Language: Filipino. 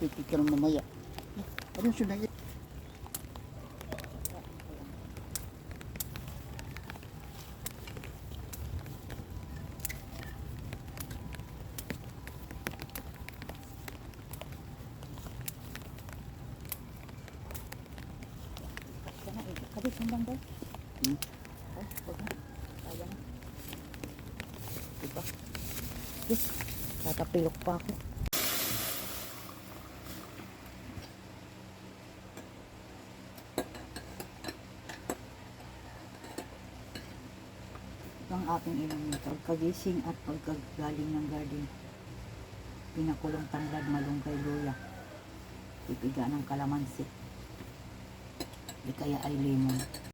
Pipicture mamaya. Ano siya na Kabit yung bangga. Hmm? Ay, huwag na. Kaya na. Diba? Yes. Tatapilok pa ako. Ito ang aking inumin. Pagkagising at pagkagaling ng garden. Pinakulong tanglad malunggay luya. Pipiga ng kalamansi. Di kaya ay lemon.